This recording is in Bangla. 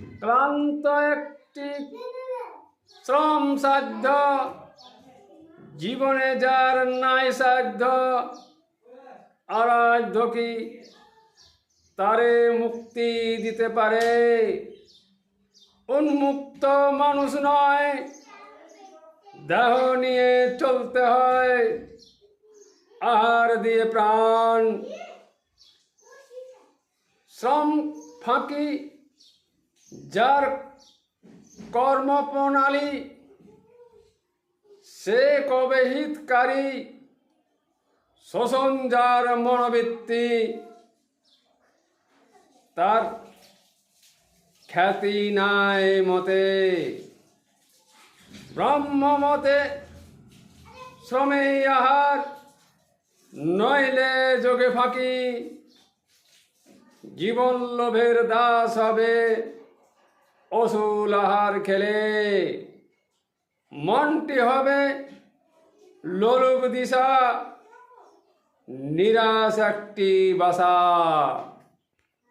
ক্লান্ত একটি শ্রম সাধ্য, জীবনে যার নাই সাধ্য আরাধ্য কি তারে মুক্তি দিতে পারে? উন্মুক্ত মানুষ নয়, দেহ নিয়ে চলতে হয়, আহার দিয়ে প্রাণ। শ্রম ফাঁকি যার কর্মপ্রণালী সে কবে হিতকারী? শোষণ যার মনোবৃত্তি, তার খ্যাতি নাই মতে। ব্রহ্ম মতে শ্রমে আহার, নইলে যোগে ফাঁকি। জীবন লোভের দাস হবে। অসুল আহার খেলে মনটি হবে লোলুপ দিশা নিরাশ একটি বাসা।